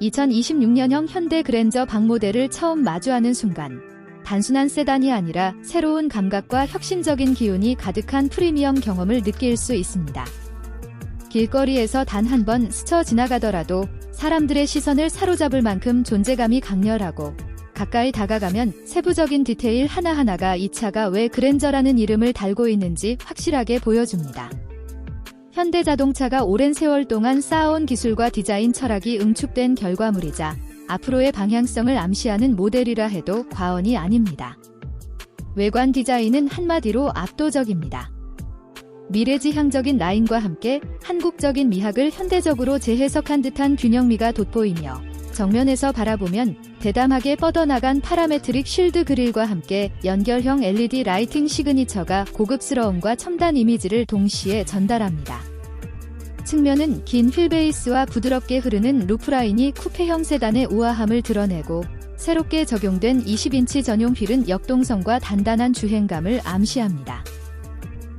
(2026년형) 현대 그랜저 박 모델을 처음 마주하는 순간 단순한 세단이 아니라 새로운 감각과 혁신적인 기운이 가득한 프리미엄 경험을 느낄 수 있습니다. 길거리에서 단 한 번 스쳐 지나가더라도 사람들의 시선을 사로잡을 만큼 존재감이 강렬하고 가까이 다가가면 세부적인 디테일 하나하나가 이 차가 왜 그랜저라는 이름을 달고 있는지 확실하게 보여줍니다. 현대자동차가 오랜 세월 동안 쌓아온 기술과 디자인 철학이 응축된 결과물이자 앞으로의 방향성을 암시하는 모델이라 해도 과언이 아닙니다. 외관 디자인은 한마디로 압도적입니다. 미래지향적인 라인과 함께 한국적인 미학을 현대적으로 재해석한 듯한 균형미가 돋보이며 정면에서 바라보면 대담하게 뻗어나간 파라메트릭 쉴드 그릴과 함께 연결형 LED 라이팅 시그니처가 고급스러움과 첨단 이미지를 동시에 전달합니다. 측면은 긴 휠베이스와 부드럽게 흐르는 루프라인이 쿠페형 세단의 우아함을 드러내고 새롭게 적용된 20인치 전용 휠은 역동성과 단단한 주행감을 암시합니다.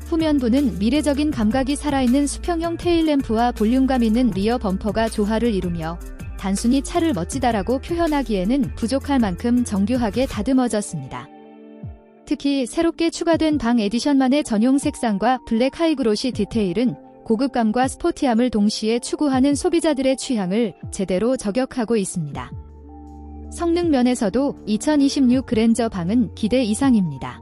후면부는 미래적인 감각이 살아있는 수평형 테일램프와 볼륨감 있는 리어 범퍼가 조화를 이루며 단순히 차를 멋지다라고 표현하기에는 부족할 만큼 정교하게 다듬어졌습니다. 특히 새롭게 추가된 방 에디션만의 전용 색상과 블랙 하이그로시 디테일은 고급감과 스포티함을 동시에 추구하는 소비자들의 취향을 제대로 저격하고 있습니다. 성능 면에서도 2026 그랜저 방은 기대 이상입니다.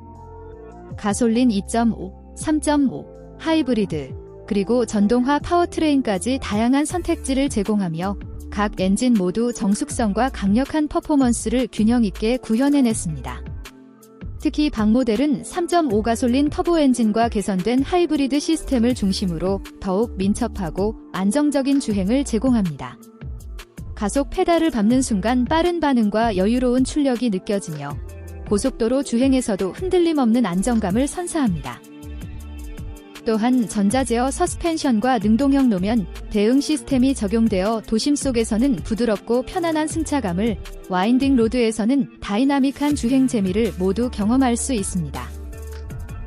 가솔린 2.5 3.5, 하이브리드, 그리고 전동화 파워트레인까지 다양한 선택지를 제공하며 각 엔진 모두 정숙성과 강력한 퍼포먼스를 균형 있게 구현해냈습니다. 특히 박 모델은 3.5 가솔린 터보 엔진과 개선된 하이브리드 시스템을 중심으로 더욱 민첩하고 안정적인 주행을 제공합니다. 가속 페달을 밟는 순간 빠른 반응과 여유로운 출력이 느껴지며 고속도로 주행에서도 흔들림 없는 안정감을 선사합니다. 또한 전자제어 서스펜션과 능동형 노면 대응 시스템이 적용되어 도심 속에서는 부드럽고 편안한 승차감을 와인딩 로드에서는 다이나믹한 주행 재미를 모두 경험할 수 있습니다.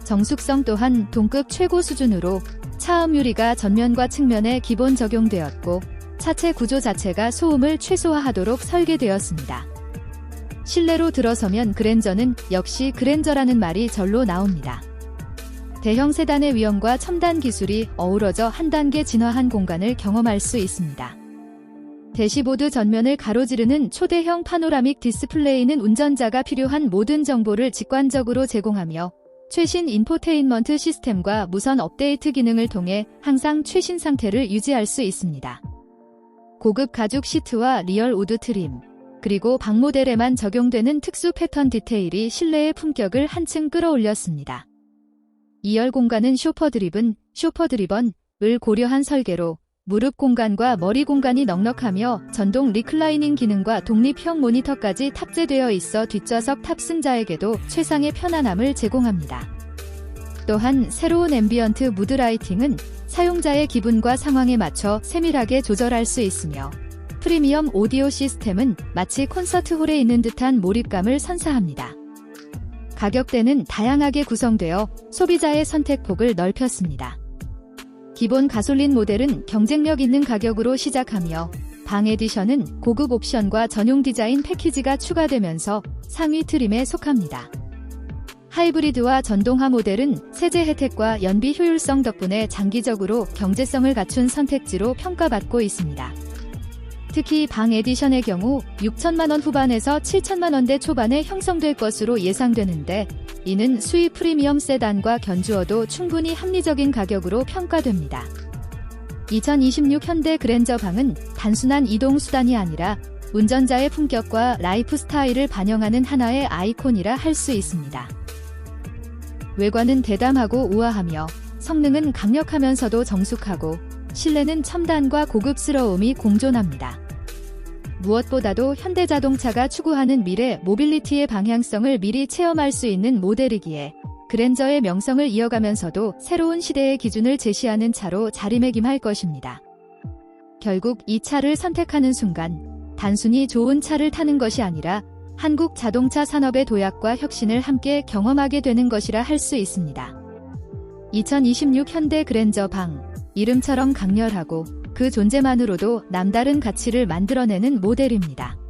정숙성 또한 동급 최고 수준으로 차음 유리가 전면과 측면에 기본 적용되었고 차체 구조 자체가 소음을 최소화하도록 설계되었습니다. 실내로 들어서면 그랜저는 역시 그랜저라는 말이 절로 나옵니다. 대형 세단의 위험과 첨단 기술이 어우러져 한 단계 진화한 공간을 경험할 수 있습니다. 대시보드 전면을 가로지르는 초대형 파노라믹 디스플레이는 운전자가 필요한 모든 정보를 직관적으로 제공하며 최신 인포테인먼트 시스템과 무선 업데이트 기능을 통해 항상 최신 상태를 유지할 수 있습니다. 고급 가죽 시트와 리얼 우드 트림, 그리고 박 모델에만 적용되는 특수 패턴 디테일이 실내의 품격을 한층 끌어올렸습니다. 2열 공간은 쇼퍼드립은 쇼퍼드리번을 고려한 설계로 무릎 공간과 머리 공간이 넉넉하며 전동 리클라이닝 기능과 독립형 모니터까지 탑재되어 있어 뒷좌석 탑승자에게도 최상의 편안함을 제공합니다. 또한 새로운 앰비언트 무드 라이팅은 사용자의 기분과 상황에 맞춰 세밀하게 조절할 수 있으며 프리미엄 오디오 시스템은 마치 콘서트 홀에 있는 듯한 몰입감을 선사합니다. 가격대는 다양하게 구성되어 소비자의 선택폭을 넓혔습니다. 기본 가솔린 모델은 경쟁력 있는 가격으로 시작하며 방 에디션은 고급 옵션과 전용 디자인 패키지가 추가되면서 상위 트림에 속합니다. 하이브리드와 전동화 모델은 세제 혜택과 연비 효율성 덕분에 장기적으로 경제성을 갖춘 선택지로 평가받고 있습니다. 특히 방 에디션의 경우 6천만원 후반에서 7천만원대 초반에 형성될 것으로 예상되는데 이는 수입 프리미엄 세단과 견주어도 충분히 합리적인 가격으로 평가됩니다. 2026 현대 그랜저 방은 단순한 이동 수단이 아니라 운전자의 품격과 라이프 스타일을 반영하는 하나의 아이콘이라 할 수 있습니다. 외관은 대담하고 우아하며 성능은 강력하면서도 정숙하고 실내는 첨단과 고급스러움이 공존합니다. 무엇보다도 현대자동차가 추구하는 미래 모빌리티의 방향성을 미리 체험할 수 있는 모델이기에 그랜저의 명성을 이어가면서도 새로운 시대의 기준을 제시하는 차로 자리매김할 것입니다. 결국 이 차를 선택하는 순간 단순히 좋은 차를 타는 것이 아니라 한국 자동차 산업의 도약과 혁신을 함께 경험하게 되는 것이라 할 수 있습니다. 2026 현대 그랜저 방. 이름처럼 강렬하고 그 존재만으로도 남다른 가치를 만들어내는 모델입니다.